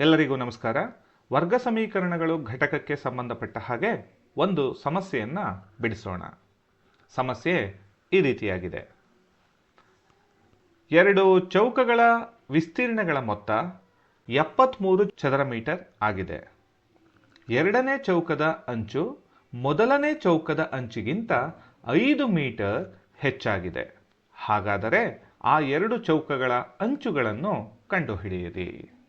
ಎಲ್ಲರಿಗೂ ನಮಸ್ಕಾರ. ವರ್ಗ ಸಮೀಕರಣಗಳು ಘಟಕಕ್ಕೆ ಸಂಬಂಧಪಟ್ಟ ಹಾಗೆ ಒಂದು ಸಮಸ್ಯೆಯನ್ನು ಬಿಡಿಸೋಣ. ಸಮಸ್ಯೆ ಈ ರೀತಿಯಾಗಿದೆ. ಎರಡು ಚೌಕಗಳ ವಿಸ್ತೀರ್ಣಗಳ ಮೊತ್ತ ಎಪ್ಪತ್ತ್ಮೂರು ಚದರ ಮೀಟರ್ ಆಗಿದೆ. ಎರಡನೇ ಚೌಕದ ಅಂಚು ಮೊದಲನೇ ಚೌಕದ ಅಂಚಿಗಿಂತ ಐದು ಮೀಟರ್ ಹೆಚ್ಚಾಗಿದೆ. ಹಾಗಾದರೆ ಆ ಎರಡು ಚೌಕಗಳ ಅಂಚುಗಳನ್ನು ಕಂಡುಹಿಡಿಯಿರಿ.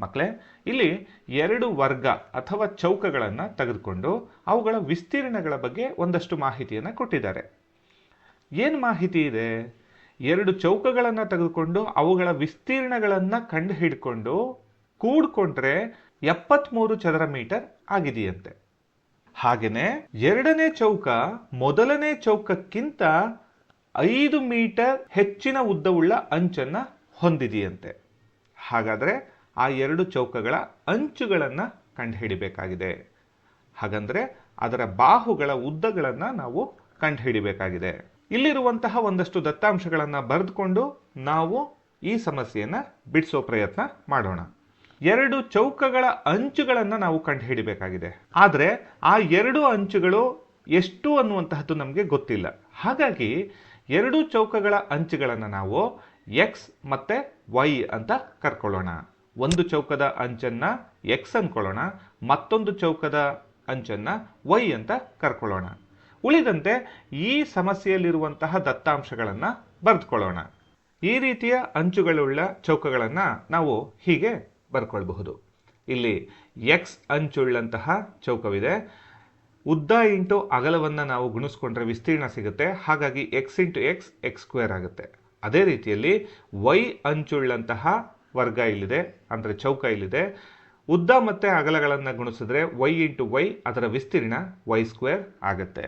ಮಕ್ಕಳೇ ಇಲ್ಲಿ ಎರಡು ವರ್ಗ ಅಥವಾ ಚೌಕಗಳನ್ನು ತೆಗೆದುಕೊಂಡು ಅವುಗಳ ವಿಸ್ತೀರ್ಣಗಳ ಬಗ್ಗೆ ಒಂದಷ್ಟು ಮಾಹಿತಿಯನ್ನು ಕೊಟ್ಟಿದ್ದಾರೆ. ಏನು ಮಾಹಿತಿ ಇದೆ? ಎರಡು ಚೌಕಗಳನ್ನು ತೆಗೆದುಕೊಂಡು ಅವುಗಳ ವಿಸ್ತೀರ್ಣಗಳನ್ನು ಕಂಡು ಹಿಡ್ಕೊಂಡು ಕೂಡ್ಕೊಂಡ್ರೆ ಎಪ್ಪತ್ತ್ಮೂರು ಚದರ ಮೀಟರ್ ಆಗಿದೆಯಂತೆ. ಹಾಗೆಯೇ ಎರಡನೇ ಚೌಕ ಮೊದಲನೇ ಚೌಕಕ್ಕಿಂತ ಐದು ಮೀಟರ್ ಹೆಚ್ಚಿನ ಉದ್ದವುಳ್ಳ ಅಂಚನ್ನು ಹೊಂದಿದೆಯಂತೆ. ಹಾಗಾದರೆ ಆ ಎರಡು ಚೌಕಗಳ ಅಂಚುಗಳನ್ನು ಕಂಡುಹಿಡಿಬೇಕಾಗಿದೆ. ಹಾಗಂದ್ರೆ ಅದರ ಬಾಹುಗಳ ಉದ್ದಗಳನ್ನು ನಾವು ಕಂಡುಹಿಡಿಬೇಕಾಗಿದೆ. ಇಲ್ಲಿರುವಂತಹ ಒಂದಷ್ಟು ದತ್ತಾಂಶಗಳನ್ನು ಬರೆದುಕೊಂಡು ನಾವು ಈ ಸಮಸ್ಯೆಯನ್ನು ಬಿಡಿಸೋ ಪ್ರಯತ್ನ ಮಾಡೋಣ. ಎರಡು ಚೌಕಗಳ ಅಂಚುಗಳನ್ನು ನಾವು ಕಂಡುಹಿಡಿಬೇಕಾಗಿದೆ. ಆದರೆ ಆ ಎರಡು ಅಂಚುಗಳು ಎಷ್ಟು ಅನ್ನುವಂತಹದ್ದು ನಮಗೆ ಗೊತ್ತಿಲ್ಲ. ಹಾಗಾಗಿ ಎರಡು ಚೌಕಗಳ ಅಂಚುಗಳನ್ನು ನಾವು ಎಕ್ಸ್ ಮತ್ತು ವೈ ಅಂತ ಕರ್ಕೊಳ್ಳೋಣ. ಒಂದು ಚೌಕದ ಅಂಚನ್ನ ಎಕ್ಸ್ ಅನ್ಕೊಳ್ಳೋಣ ಮತ್ತೊಂದು ಚೌಕದ ಅಂಚನ್ನ ವೈ ಅಂತ ಕರ್ಕೊಳ್ಳೋಣ. ಉಳಿದಂತೆ ಈ ಸಮಸ್ಯೆಯಲ್ಲಿರುವಂತಹ ದತ್ತಾಂಶಗಳನ್ನು ಬರೆದುಕೊಳ್ಳೋಣ. ಈ ರೀತಿಯ ಅಂಚುಗಳುಳ್ಳ ಚೌಕಗಳನ್ನು ನಾವು ಹೀಗೆ ಬರ್ಕೊಳ್ಬಹುದು. ಇಲ್ಲಿ ಎಕ್ಸ್ ಅಂಚುಳ್ಳಂತಹ ಚೌಕವಿದೆ. ಉದ್ದ ಇಂಟು ಅಗಲವನ್ನು ನಾವು ಗುಣಿಸ್ಕೊಂಡ್ರೆ ವಿಸ್ತೀರ್ಣ ಸಿಗುತ್ತೆ. ಹಾಗಾಗಿ x into x x square ಆಗುತ್ತೆ. ಅದೇ ರೀತಿಯಲ್ಲಿ ವೈ ಅಂಚುಳ್ಳಂತಹ ವರ್ಗ ಇಲ್ಲಿದೆ, ಅಂದರೆ ಚೌಕ ಇಲ್ಲಿದೆ. ಉದ್ದ ಮತ್ತು ಅಗಲಗಳನ್ನು ಗುಣಿಸಿದ್ರೆ ವೈ ಇಂಟು ವೈ ಅದರ ವಿಸ್ತೀರ್ಣ ವೈ ಸ್ಕ್ವೇರ್ ಆಗುತ್ತೆ.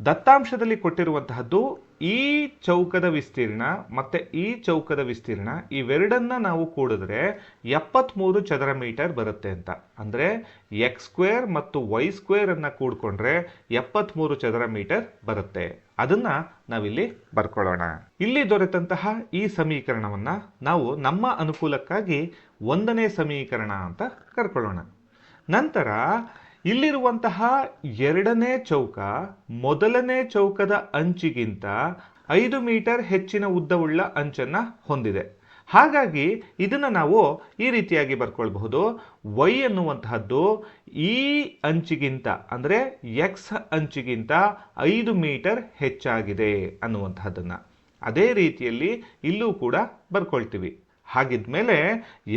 ದತ್ತಾಂಶದಲ್ಲಿ ಕೊಟ್ಟಿರುವಂತಹದ್ದು ಈ ಚೌಕದ ವಿಸ್ತೀರ್ಣ ಮತ್ತೆ ಈ ಚೌಕದ ವಿಸ್ತೀರ್ಣ ಇವೆರಡನ್ನ ನಾವು ಕೂಡಿದ್ರೆ ಎಪ್ಪತ್ತ್ಮೂರು ಚದರ ಮೀಟರ್ ಬರುತ್ತೆ ಅಂತ. ಅಂದರೆ ಎಕ್ಸ್ ಸ್ಕ್ವೇರ್ ಮತ್ತು ವೈ ಸ್ಕ್ವೇರ್ ಅನ್ನ ಕೂಡ್ಕೊಂಡ್ರೆ ಎಪ್ಪತ್ತ್ಮೂರು ಚದರ ಮೀಟರ್ ಬರುತ್ತೆ. ಅದನ್ನ ನಾವಿಲ್ಲಿ ಬರ್ಕೊಳ್ಳೋಣ. ಇಲ್ಲಿ ದೊರೆತಂತಹ ಈ ಸಮೀಕರಣವನ್ನ ನಾವು ನಮ್ಮ ಅನುಕೂಲಕ್ಕಾಗಿ ಒಂದನೇ ಸಮೀಕರಣ ಅಂತ ಕರ್ಕೊಳ್ಳೋಣ. ನಂತರ ಇಲ್ಲಿರುವಂತಹ ಎರಡನೇ ಚೌಕ, ಮೊದಲನೇ ಚೌಕದ ಅಂಚಿಗಿಂತ ಐದು ಮೀಟರ್ ಹೆಚ್ಚಿನ ಉದ್ದವುಳ್ಳ ಅಂಚನ್ನ ಹೊಂದಿದೆ. ಹಾಗಾಗಿ ಇದನ್ನು ನಾವು ಈ ರೀತಿಯಾಗಿ ಬರ್ಕೊಳ್ಬಹುದು. ವೈ ಎನ್ನುವಂತಹದ್ದು ಈ ಅಂಚಿಗಿಂತ, ಅಂದರೆ ಎಕ್ಸ್ ಅಂಚಿಗಿಂತ ಐದು ಮೀಟರ್ ಹೆಚ್ಚಾಗಿದೆ ಅನ್ನುವಂತಹದ್ದನ್ನು. ಅದೇ ರೀತಿಯಲ್ಲಿ ಇಲ್ಲೂ ಕೂಡ ಬರ್ಕೊಳ್ತೀವಿ. ಹಾಗಿದ್ಮೇಲೆ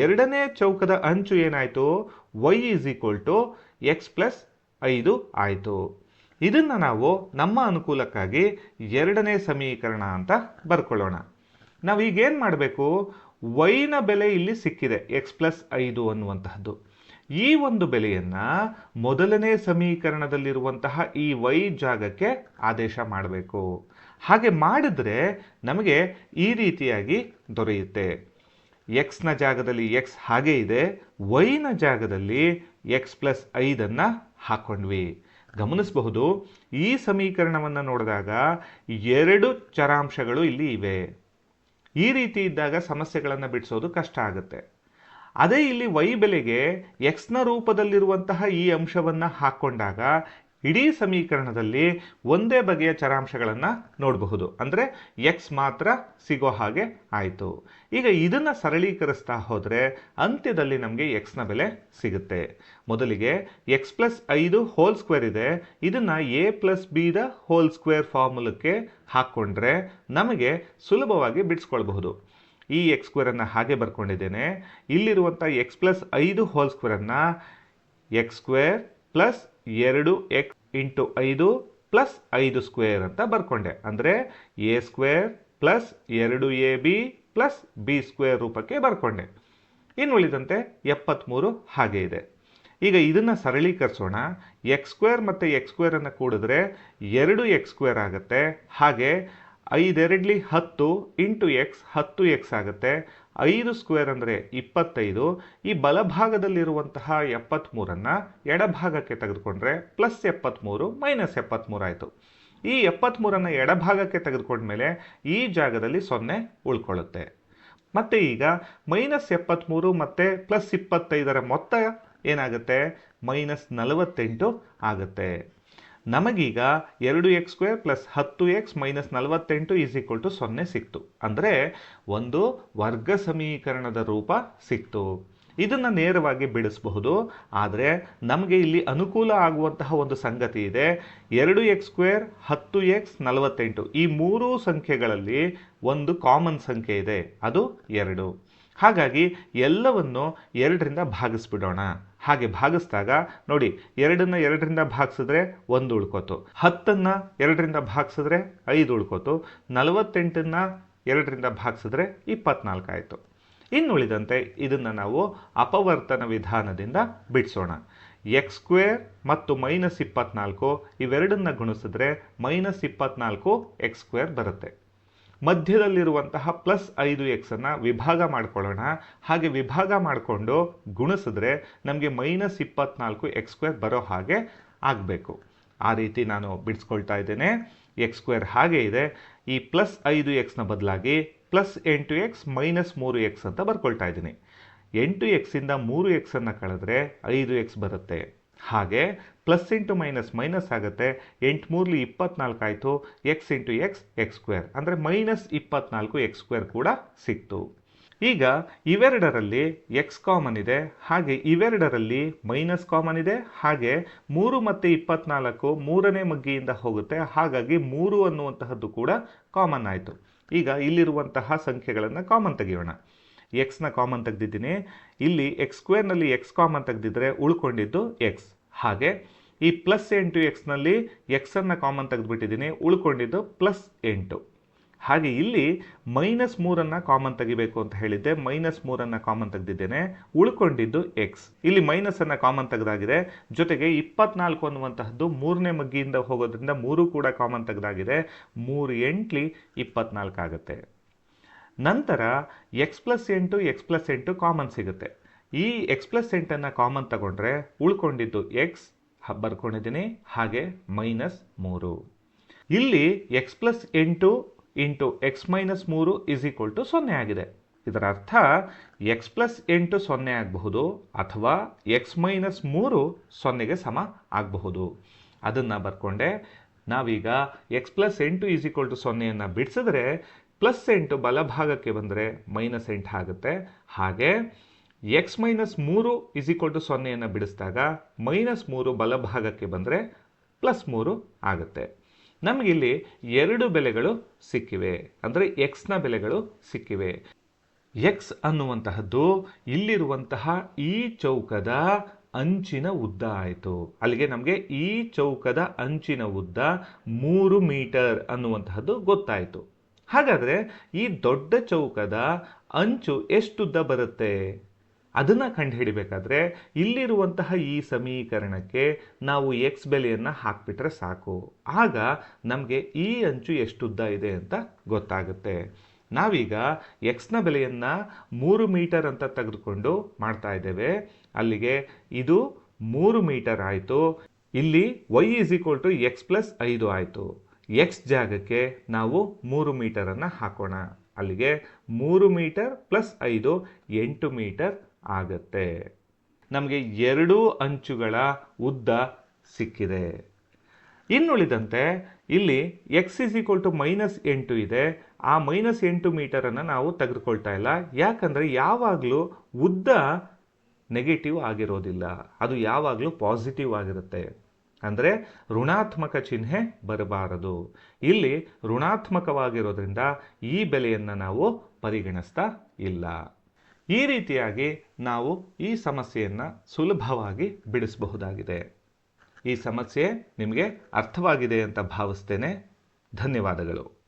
ಎರಡನೇ ಚೌಕದ ಅಂಚು ಏನಾಯಿತು? Y is equal to x plus ಐದು ಆಯಿತು. ಇದನ್ನು ನಾವು ನಮ್ಮ ಅನುಕೂಲಕ್ಕಾಗಿ ಎರಡನೇ ಸಮೀಕರಣ ಅಂತ ಬರ್ಕೊಳ್ಳೋಣ. ನಾವು ಈಗೇನು ಮಾಡಬೇಕು? ವೈನ ಬೆಲೆ ಇಲ್ಲಿ ಸಿಕ್ಕಿದೆ ಎಕ್ಸ್ ಪ್ಲಸ್ ಐದು ಅನ್ನುವಂತಹದ್ದು. ಈ ಒಂದು ಬೆಲೆಯನ್ನು ಮೊದಲನೇ ಸಮೀಕರಣದಲ್ಲಿರುವಂತಹ ಈ ವೈ ಜಾಗಕ್ಕೆ ಆದೇಶ ಮಾಡಬೇಕು. ಹಾಗೆ ಮಾಡಿದ್ರೆ ನಮಗೆ ಈ ರೀತಿಯಾಗಿ ದೊರೆಯುತ್ತೆ. ಎಕ್ಸ್ನ ಜಾಗದಲ್ಲಿ ಎಕ್ಸ್ ಹಾಗೆ ಇದೆ ವೈನ ಜಾಗದಲ್ಲಿ ಎಕ್ಸ್ ಪ್ಲಸ್ ಐದನ್ನು ಹಾಕ್ಕೊಂಡ್ವಿ ಗಮನಿಸಬಹುದು, ಈ ಸಮೀಕರಣವನ್ನು ನೋಡಿದಾಗ ಎರಡು ಚರಾಂಶಗಳು ಇಲ್ಲಿ ಇವೆ. ಈ ರೀತಿ ಇದ್ದಾಗ ಸಮಸ್ಯೆಗಳನ್ನು ಬಿಡಿಸೋದು ಕಷ್ಟ ಆಗುತ್ತೆ. ಅದೇ ಇಲ್ಲಿ ವೈ ಬೆಲೆಗೆ ಎಕ್ಸ್ನ ರೂಪದಲ್ಲಿರುವಂತಹ ಈ ಅಂಶವನ್ನು ಹಾಕ್ಕೊಂಡಾಗ ಇಡೀ ಸಮೀಕರಣದಲ್ಲಿ ಒಂದೇ ಬಗೆಯ ಚರಾಂಶಗಳನ್ನು ನೋಡಬಹುದು. ಅಂದರೆ ಎಕ್ಸ್ ಮಾತ್ರ ಸಿಗೋ ಹಾಗೆ ಆಯಿತು. ಈಗ ಇದನ್ನು ಸರಳೀಕರಿಸ್ತಾ ಹೋದರೆ ಅಂತ್ಯದಲ್ಲಿ ನಮಗೆ ಎಕ್ಸ್ನ ಬೆಲೆ ಸಿಗುತ್ತೆ. ಮೊದಲಿಗೆ ಎಕ್ಸ್ ಪ್ಲಸ್ ಐದು ಹೋಲ್ ಸ್ಕ್ವೇರ್ ಇದೆ. ಇದನ್ನು a plus b the whole square ಫಾರ್ಮುಲಕ್ಕೆ ಹಾಕ್ಕೊಂಡ್ರೆ ನಮಗೆ ಸುಲಭವಾಗಿ ಬಿಡಿಸ್ಕೊಳ್ಬಹುದು. ಈ ಎಕ್ಸ್ ಸ್ಕ್ವೇರನ್ನು ಹಾಗೆ ಬರ್ಕೊಂಡಿದ್ದೇನೆ. ಇಲ್ಲಿರುವಂಥ ಎಕ್ಸ್ ಪ್ಲಸ್ ಐದು ಹೋಲ್ ಸ್ಕ್ವೇರನ್ನು ಎಕ್ಸ್ ಸ್ಕ್ವೇರ್ ಪ್ಲಸ್ ಎರಡು ಎಕ್ಸ್ ಇಂಟು ಐದು ಪ್ಲಸ್ ಐದು ಸ್ಕ್ವೇರ್ ಅಂತ ಬರ್ಕೊಂಡೆ. ಅಂದರೆ ಎ ಸ್ಕ್ವೇರ್ ಪ್ಲಸ್ ಎರಡು a b plus b square ರೂಪಕ್ಕೆ ಬರ್ಕೊಂಡೆ. ಇನ್ನು ಉಳಿದಂತೆ ಎಪ್ಪತ್ತ್ಮೂರು ಹಾಗೆ ಇದೆ. ಈಗ ಇದನ್ನು ಸರಳೀಕರಿಸೋಣ. ಎಕ್ಸ್ ಸ್ಕ್ವೇರ್ ಮತ್ತು ಎಕ್ಸ್ ಸ್ಕ್ವೇರನ್ನು ಕೂಡಿದ್ರೆ ಎರಡು ಎಕ್ಸ್ ಸ್ಕ್ವೇರ್ ಆಗುತ್ತೆ. ಹಾಗೆ ಐದೆರಡ್ಲಿ ಹತ್ತು ಇಂಟು ಎಕ್ಸ್ ಹತ್ತು ಎಕ್ಸ್ ಆಗುತ್ತೆ. ಐದು ಸ್ಕ್ವೇರ್ ಅಂದರೆ ಇಪ್ಪತ್ತೈದು. ಈ ಬಲಭಾಗದಲ್ಲಿರುವಂತಹ ಎಪ್ಪತ್ತ್ಮೂರನ್ನು ಎಡಭಾಗಕ್ಕೆ ತೆಗೆದುಕೊಂಡ್ರೆ ಪ್ಲಸ್ ಎಪ್ಪತ್ತ್ಮೂರು ಮೈನಸ್ ಎಪ್ಪತ್ತ್ಮೂರು ಆಯಿತು. ಈ ಎಪ್ಪತ್ತ್ಮೂರನ್ನು ಎಡಭಾಗಕ್ಕೆ ತೆಗೆದುಕೊಂಡ್ಮೇಲೆ ಈ ಜಾಗದಲ್ಲಿ ಸೊನ್ನೆ ಉಳ್ಕೊಳ್ಳುತ್ತೆ. ಮತ್ತೆ ಈಗ ಮೈನಸ್ ಎಪ್ಪತ್ತ್ಮೂರು ಮತ್ತು ಪ್ಲಸ್ ಇಪ್ಪತ್ತೈದರ ಮೊತ್ತ ಏನಾಗುತ್ತೆ? ಮೈನಸ್ ನಲವತ್ತೆಂಟು ಆಗುತ್ತೆ. ನಮಗೀಗ ಎರಡು ಎಕ್ಸ್ ಸ್ಕ್ವೇರ್ ಪ್ಲಸ್ ಹತ್ತು ಎಕ್ಸ್ ಮೈನಸ್ ನಲವತ್ತೆಂಟು ಈಸ್ ಈಕ್ವಲ್ ಟು ಸೊನ್ನೆ ಸಿಕ್ತು. ಅಂದರೆ ಒಂದು ವರ್ಗ ಸಮೀಕರಣದ ರೂಪ ಸಿಕ್ತು. ಇದನ್ನು ನೇರವಾಗಿ ಬಿಡಿಸಬಹುದು. ಆದರೆ ನಮಗೆ ಇಲ್ಲಿ ಅನುಕೂಲ ಆಗುವಂತಹ ಒಂದು ಸಂಗತಿ ಇದೆ. ಎರಡು ಎಕ್ಸ್ ಸ್ಕ್ವೇರ್, ಹತ್ತು ಎಕ್ಸ್, ನಲವತ್ತೆಂಟು ಈ ಮೂರೂ ಸಂಖ್ಯೆಗಳಲ್ಲಿ ಒಂದು ಕಾಮನ್ ಸಂಖ್ಯೆ ಇದೆ. ಅದು ಎರಡು. ಹಾಗಾಗಿ ಎಲ್ಲವನ್ನು ಎರಡರಿಂದ ಭಾಗಿಸ್ಬಿಡೋಣ. ಹಾಗೆ ಭಾಗಿಸಿದಾಗ ನೋಡಿ ಎರಡನ್ನ ಎರಡರಿಂದ ಭಾಗಿಸಿದ್ರೆ ಒಂದು ಉಳ್ಕೋತು. ಹತ್ತನ್ನು ಎರಡರಿಂದ ಭಾಗಿಸಿದ್ರೆ ಐದು ಉಳ್ಕೋತು. ನಲವತ್ತೆಂಟನ್ನು ಎರಡರಿಂದ ಭಾಗಿಸಿದ್ರೆ ಇಪ್ಪತ್ನಾಲ್ಕು ಆಯಿತು. ಇನ್ನುಳಿದಂತೆ ಇದನ್ನು ನಾವು ಅಪವರ್ತನ ವಿಧಾನದಿಂದ ಬಿಡಿಸೋಣ. ಎಕ್ಸ್ ಸ್ಕ್ವೇರ್ ಮತ್ತು ಮೈನಸ್ ಇಪ್ಪತ್ನಾಲ್ಕು ಇವೆರಡನ್ನ ಗುಣಿಸಿದ್ರೆ ಮೈನಸ್ ಇಪ್ಪತ್ನಾಲ್ಕು ಎಕ್ಸ್ ಸ್ಕ್ವೇರ್ ಬರುತ್ತೆ. ಮಧ್ಯದಲ್ಲಿರುವಂತಹ ಪ್ಲಸ್ ಐದು ಎಕ್ಸನ್ನು ವಿಭಾಗ ಮಾಡ್ಕೊಳ್ಳೋಣ. ಹಾಗೆ ವಿಭಾಗ ಮಾಡಿಕೊಂಡು ಗುಣಿಸಿದ್ರೆ ನಮಗೆ ಮೈನಸ್ ಇಪ್ಪತ್ನಾಲ್ಕು ಎಕ್ಸ್ ಸ್ಕ್ವೇರ್ ಬರೋ ಹಾಗೆ ಆಗಬೇಕು. ಆ ರೀತಿ ನಾನು ಬಿಡಿಸ್ಕೊಳ್ತಾ ಇದ್ದೇನೆ. ಎಕ್ಸ್ ಸ್ಕ್ವೇರ್ ಹಾಗೆ ಇದೆ. ಈ ಪ್ಲಸ್ ಐದು ಎಕ್ಸ್ನ ಬದಲಾಗಿ ಪ್ಲಸ್ ಎಂಟು ಎಕ್ಸ್ ಮೈನಸ್ ಮೂರು ಎಕ್ಸ್ ಅಂತ ಬರ್ಕೊಳ್ತಾ ಇದ್ದೀನಿ. ಎಂಟು ಎಕ್ಸಿಂದ ಮೂರು ಎಕ್ಸನ್ನು ಕಳೆದ್ರೆ ಐದು ಎಕ್ಸ್ ಬರುತ್ತೆ. ಹಾಗೆ ಪ್ಲಸ್ ಇಂಟು ಮೈನಸ್ ಮೈನಸ್ ಆಗುತ್ತೆ. ಎಂಟು ಮೂರ್ಲಿ ಇಪ್ಪತ್ನಾಲ್ಕು ಆಯಿತು. X into x x square ಅಂದರೆ ಮೈನಸ್ ಇಪ್ಪತ್ನಾಲ್ಕು ಎಕ್ಸ್ ಸ್ಕ್ವೇರ್ ಕೂಡ ಸಿಕ್ತು. ಈಗ ಇವೆರಡರಲ್ಲಿ ಎಕ್ಸ್ ಕಾಮನ್ ಇದೆ. ಹಾಗೆ ಇವೆರಡರಲ್ಲಿ ಮೈನಸ್ ಕಾಮನ್ ಇದೆ. ಹಾಗೆ ಮೂರು ಮತ್ತು ಇಪ್ಪತ್ನಾಲ್ಕು ಮೂರನೇ ಮಗ್ಗಿಯಿಂದ ಹೋಗುತ್ತೆ. ಹಾಗಾಗಿ ಮೂರು ಅನ್ನುವಂತಹದ್ದು ಕೂಡ ಕಾಮನ್ ಆಯಿತು. ಈಗ ಇಲ್ಲಿರುವಂತಹ ಸಂಖ್ಯೆಗಳನ್ನು ಕಾಮನ್ ತೆಗೆಯೋಣ. ಎಕ್ಸ್ನ ಕಾಮನ್ ತೆಗೆದಿದ್ದೀನಿ. ಇಲ್ಲಿ ಎಕ್ಸ್ ಸ್ಕ್ವೇರ್ನಲ್ಲಿ ಎಕ್ಸ್ ಕಾಮನ್ ತೆಗೆದಿದ್ರೆ ಉಳ್ಕೊಂಡಿದ್ದು ಎಕ್ಸ್ ಹಾಗೆ ಈ ಪ್ಲಸ್ ಎಂಟು ಎಕ್ಸ್ನಲ್ಲಿ ಎಕ್ಸನ್ನು ಕಾಮನ್ ತೆಗೆದುಬಿಟ್ಟಿದ್ದೀನಿ, ಉಳ್ಕೊಂಡಿದ್ದು ಪ್ಲಸ್ ಎಂಟು. ಹಾಗೆ ಇಲ್ಲಿ ಮೈನಸ್ ಮೂರನ್ನು ಕಾಮನ್ ತೆಗಿಬೇಕು ಅಂತ ಹೇಳಿದ್ದೆ. ಮೈನಸ್ ಮೂರನ್ನು ಕಾಮನ್ ತೆಗೆದಿದ್ದೇನೆ, ಉಳ್ಕೊಂಡಿದ್ದು ಎಕ್ಸ್ ಇಲ್ಲಿ ಮೈನಸನ್ನು ಕಾಮನ್ ತೆಗೆದಾಗಿದೆ. ಜೊತೆಗೆ ಇಪ್ಪತ್ನಾಲ್ಕು ಅನ್ನುವಂತಹದ್ದು ಮೂರನೇ ಮಗ್ಗಿಯಿಂದ ಹೋಗೋದ್ರಿಂದ ಮೂರು ಕೂಡ ಕಾಮನ್ ತೆಗೆದಾಗಿದೆ. ಮೂರು ಎಂಟ್ಲಿ ಇಪ್ಪತ್ನಾಲ್ಕು ಆಗುತ್ತೆ. ನಂತರ ಎಕ್ಸ್ ಪ್ಲಸ್ ಎಂಟು ಎಕ್ಸ್ ಪ್ಲಸ್ ಎಂಟು ಕಾಮನ್ ಸಿಗುತ್ತೆ. ಈ ಎಕ್ಸ್ ಪ್ಲಸ್ ಎಂಟನ್ನು ಕಾಮನ್ ತಗೊಂಡ್ರೆ ಉಳ್ಕೊಂಡಿದ್ದು ಎಕ್ಸ್ ಬರ್ಕೊಂಡಿದ್ದೀನಿ, ಹಾಗೆ ಮೈನಸ್ ಮೂರು. ಇಲ್ಲಿ ಎಕ್ಸ್ ಪ್ಲಸ್ ಎಂಟು ಇಂಟು ಎಕ್ಸ್ ಮೈನಸ್ ಮೂರು ಇಸ್ ಈಕ್ವಲ್ ಟು ಸೊನ್ನೆ ಆಗಿದೆ. ಇದರ ಅರ್ಥ ಎಕ್ಸ್ ಪ್ಲಸ್ ಎಂಟು ಸೊನ್ನೆ ಆಗಬಹುದು ಅಥವಾ ಎಕ್ಸ್ ಮೈನಸ್ ಮೂರು ಸೊನ್ನೆಗೆ ಸಮ ಆಗಬಹುದು. ಅದನ್ನು ಬರ್ಕೊಂಡೆ, ನಾವೀಗ ಎಕ್ಸ್ ಪ್ಲಸ್ ಎಂಟು ಈಸ್ ಈಕ್ವಲ್ ಟು ಸೊನ್ನೆಯನ್ನು ಬಿಡಿಸಿದ್ರೆ ಪ್ಲಸ್ ಎಂಟು ಬಲಭಾಗಕ್ಕೆ ಬಂದರೆ ಮೈನಸ್ ಎಂಟು ಆಗುತ್ತೆ. ಹಾಗೆ ಎಕ್ಸ್ ಮೈನಸ್ ಮೂರು ಇಸ್ ಈಕ್ವಲ್ ಟು ಸೊನ್ನೆಯನ್ನು ಬಿಡಿಸಿದಾಗ ಮೈನಸ್ ಮೂರು ಬಲಭಾಗಕ್ಕೆ ಬಂದರೆ ಪ್ಲಸ್ ಮೂರು ಆಗುತ್ತೆ. ನಮಗಿಲ್ಲಿ ಎರಡು ಬೆಲೆಗಳು ಸಿಕ್ಕಿವೆ. ಅಂದರೆ ಎಕ್ಸ್ನ ಬೆಲೆಗಳು ಸಿಕ್ಕಿವೆ. ಎಕ್ಸ್ ಅನ್ನುವಂತಹದ್ದು ಇಲ್ಲಿರುವಂತಹ ಈ ಚೌಕದ ಅಂಚಿನ ಉದ್ದ ಆಯಿತು. ಅಲ್ಲಿಗೆ ನಮಗೆ ಈ ಚೌಕದ ಅಂಚಿನ ಉದ್ದ ಮೂರು ಮೀಟರ್ ಅನ್ನುವಂತಹದ್ದು ಗೊತ್ತಾಯಿತು. ಹಾಗಾದರೆ ಈ ದೊಡ್ಡ ಚೌಕದ ಅಂಚು ಎಷ್ಟುದ್ದ ಬರುತ್ತೆ? ಅದನ್ನು ಕಂಡುಹಿಡಿಬೇಕಾದ್ರೆ ಇಲ್ಲಿರುವಂತಹ ಈ ಸಮೀಕರಣಕ್ಕೆ ನಾವು ಎಕ್ಸ್ ಬೆಲೆಯನ್ನು ಹಾಕ್ಬಿಟ್ರೆ ಸಾಕು. ಆಗ ನಮಗೆ ಈ ಅಂಚು ಎಷ್ಟುದ್ದ ಇದೆ ಅಂತ ಗೊತ್ತಾಗುತ್ತೆ. ನಾವೀಗ ಎಕ್ಸ್ನ ಬೆಲೆಯನ್ನು ಮೂರು ಮೀಟರ್ ಅಂತ ತೆಗೆದುಕೊಂಡು ಮಾಡ್ತಾ ಇದ್ದೇವೆ. ಅಲ್ಲಿಗೆ ಇದು ಮೂರು ಮೀಟರ್ ಆಯಿತು. ಇಲ್ಲಿ y is equal to x plus ಐದು ಆಯಿತು. ಎಕ್ಸ್ ಜಾಗಕ್ಕೆ ನಾವು ಮೂರು ಮೀಟರನ್ನು ಹಾಕೋಣ. ಅಲ್ಲಿಗೆ ಮೂರು ಮೀಟರ್ ಪ್ಲಸ್ ಐದು, ಎಂಟು ಮೀಟರ್ ಆಗತ್ತೆ. ನಮಗೆ ಎರಡೂ ಅಂಚುಗಳ ಉದ್ದ ಸಿಕ್ಕಿದೆ. ಇನ್ನುಳಿದಂತೆ ಇಲ್ಲಿ x is equal to minus ಎಂಟು ಇದೆ. ಆ ಮೈನಸ್ ಎಂಟು ಮೀಟರನ್ನು ನಾವು ತೆಗೆದುಕೊಳ್ತಾ ಇಲ್ಲ. ಯಾಕಂದರೆ ಯಾವಾಗಲೂ ಉದ್ದ ನೆಗೆಟಿವ್ ಆಗಿರೋದಿಲ್ಲ. ಅದು ಯಾವಾಗಲೂ ಪಾಸಿಟಿವ್ ಆಗಿರುತ್ತೆ. ಅಂದರೆ ಋಣಾತ್ಮಕ ಚಿಹ್ನೆ ಬರಬಾರದು. ಇಲ್ಲಿ ಋಣಾತ್ಮಕವಾಗಿರೋದ್ರಿಂದ ಈ ಬೆಲೆಯನ್ನು ನಾವು ಪರಿಗಣಿಸ್ತಾ ಇಲ್ಲ. ಈ ರೀತಿಯಾಗಿ ನಾವು ಈ ಸಮಸ್ಯೆಯನ್ನು ಸುಲಭವಾಗಿ ಬಿಡಿಸಬಹುದಾಗಿದೆ. ಈ ಸಮಸ್ಯೆ ನಿಮಗೆ ಅರ್ಥವಾಗಿದೆ ಅಂತ ಭಾವಿಸ್ತೇನೆ. ಧನ್ಯವಾದಗಳು.